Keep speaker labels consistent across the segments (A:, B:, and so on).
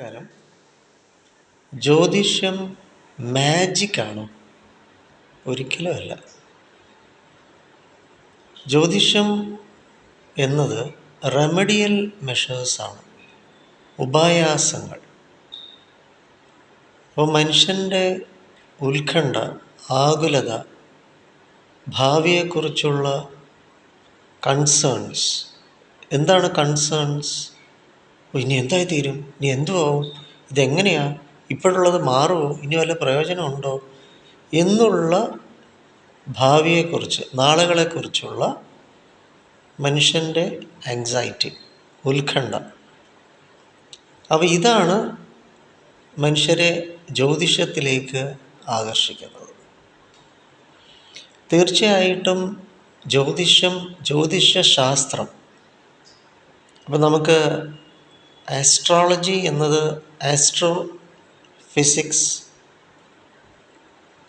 A: നമസ്കാരം. ജ്യോതിഷം മാജിക് ആണോ? ഒരിക്കലും അല്ല. ജ്യോതിഷം എന്നത് റെമഡിയൽ മെഷേഴ്സാണ് ഉപായാസങ്ങൾ. അപ്പോൾ മനുഷ്യന്റെ ഉത്കണ്ഠ ആകുലത ഭാവിയെക്കുറിച്ചുള്ള കൺസേൺസ് എന്താണ് കൺസേൺസ് ഇനി എന്തായി തീരും ഇനി എന്തുവാകും ഇതെങ്ങനെയാ? ഇപ്പോഴുള്ളത് മാറുമോ ഇനി വല്ല പ്രയോജനമുണ്ടോ? എന്നുള്ള ഭാവിയെക്കുറിച്ച് നാളുകളെക്കുറിച്ചുള്ള മനുഷ്യന്റെ ആങ്സൈറ്റി ഉത്കണ്ഠ. അപ്പോൾ ഇതാണ് മനുഷ്യരെ ജ്യോതിഷത്തിലേക്ക് ആകർഷിക്കുന്നത്. തീർച്ചയായിട്ടും ജ്യോതിഷം ജ്യോതിഷശാസ്ത്രം അപ്പം നമുക്ക് ആസ്ട്രോളജി എന്നത് ആസ്ട്രോ ഫിസിക്സ്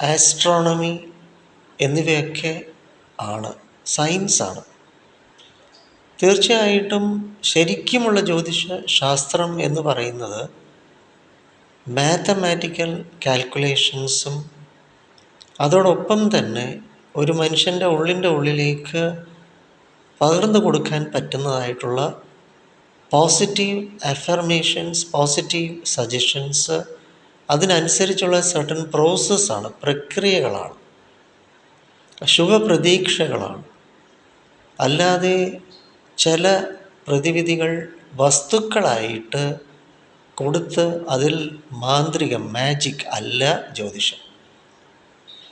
A: ആസ്ട്രോണമി എന്നിവയൊക്കെ ആണ്. സയൻസാണ് തീർച്ചയായിട്ടും ശരിക്കുമുള്ള ജ്യോതിഷ ശാസ്ത്രം എന്ന് പറയുന്നത് മാത്തമാറ്റിക്കൽ കാൽക്കുലേഷൻസും അതോടൊപ്പം തന്നെ ഒരു മനുഷ്യന്റെ ഉള്ളിന്റെ ഉള്ളിലേക്ക് പകർന്നു കൊടുക്കാൻ പറ്റുന്നതായിട്ടുള്ള പോസിറ്റീവ് അഫർമേഷൻസ് പോസിറ്റീവ് സജഷൻസ് അതിനനുസരിച്ചുള്ള സർട്ടൺ പ്രോസസ്സാണ് പ്രക്രിയകളാണ് ശുഭപ്രതീക്ഷകളാണ് അല്ലാതെ ചില പ്രതിവിധികൾ വസ്തുക്കളായിട്ട് കൊടുത്ത് അതിൽ മാന്ത്രികം മാജിക് അല്ല ജ്യോതിഷം.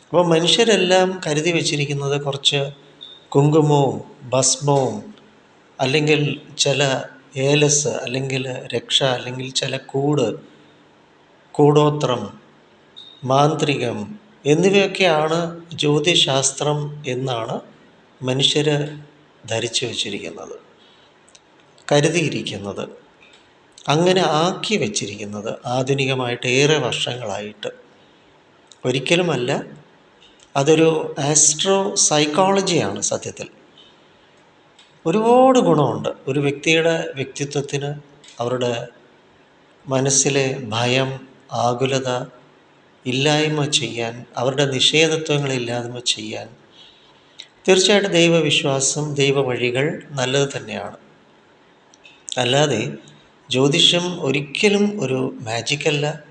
A: അപ്പോൾ മനുഷ്യരെല്ലാം കരുതി വച്ചിരിക്കുന്നത് കുറച്ച് കുങ്കുമവും ഭസ്മവും അല്ലെങ്കിൽ ചില ഏലസ് അല്ലെങ്കിൽ രക്ഷ അല്ലെങ്കിൽ ചില കൂട് കൂടോത്രം മാന്ത്രികം എന്നിവയൊക്കെയാണ് ജ്യോതിശാസ്ത്രം എന്നാണ് മനുഷ്യർ ധരിച്ചു വച്ചിരിക്കുന്നത് കരുതിയിരിക്കുന്നത്. അങ്ങനെ ആക്കി വച്ചിരിക്കുന്നത് ആധുനികമായിട്ട് ഏറെ വർഷങ്ങളായിട്ട്. ഒരിക്കലുമല്ല അതൊരു ആസ്ട്രോ സൈക്കോളജിയാണ് സത്യത്തിൽ. ഒരുപാട് ഗുണമുണ്ട്. ഒരു വ്യക്തിയുടെ വ്യക്തിത്വത്തിന് അവരുടെ മനസ്സിലെ ഭയം ആകുലത ഇല്ലായ്മ ചെയ്യാൻ അവരുടെ നിഷേധത്വങ്ങൾ ഇല്ലായ്മ ചെയ്യാൻ തീർച്ചയായിട്ടും ദൈവവിശ്വാസം ദൈവവഴികൾ നല്ലത് തന്നെയാണ്. അല്ലാതെ ജ്യോതിഷം ഒരിക്കലും ഒരു മാജിക്കല്ല.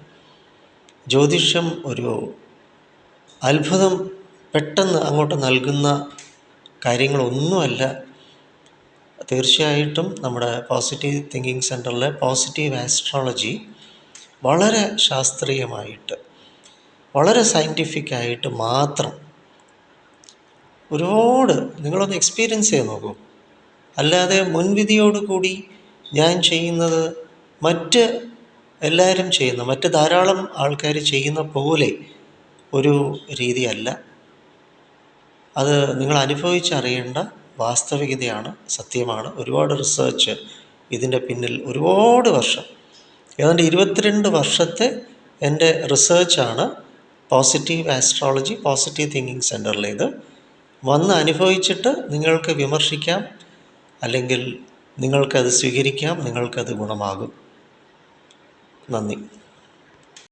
A: ജ്യോതിഷം ഒരു അത്ഭുതം പെട്ടെന്ന് അങ്ങോട്ട് നൽകുന്ന കാര്യങ്ങളൊന്നുമല്ല. തീർച്ചയായിട്ടും നമ്മുടെ പോസിറ്റീവ് തിങ്കിങ് സെന്ററിലെ പോസിറ്റീവ് ആസ്ട്രോളജി വളരെ ശാസ്ത്രീയമായിട്ട് വളരെ സയന്റിഫിക്കായിട്ട് മാത്രം ഒരുപാട് നിങ്ങളൊന്ന് എക്സ്പീരിയൻസ് ചെയ്ത് നോക്കൂ. അല്ലാതെ മുൻവിധിയോട് കൂടി ഞാൻ ചെയ്യുന്നത് മറ്റ് എല്ലാവരും ചെയ്യുന്ന മറ്റ് ധാരാളം ആൾക്കാർ ചെയ്യുന്ന പോലെ ഒരു രീതിയല്ല. അത് നിങ്ങൾ അനുഭവിച്ചറിയേണ്ട വാസ്തവികതയാണ് സത്യമാണ്. ഒരുപാട് റിസർച്ച് ഇതിന്റെ പിന്നിൽ ഒരുപാട് വർഷം. ഏതാണ്ട് ഇരുപത്തിരണ്ട് വർഷത്തെ എന്റെ റിസർച്ചാണ് പോസിറ്റീവ് ആസ്ട്രോളജി പോസിറ്റീവ് തിങ്കിങ് സെന്ററിലേത് വന്ന് അനുഭവിച്ചിട്ട് നിങ്ങൾക്ക് വിമർശിക്കാം അല്ലെങ്കിൽ നിങ്ങൾക്കത് സ്വീകരിക്കാം നിങ്ങൾക്കത് ഗുണമാകും. നന്ദി.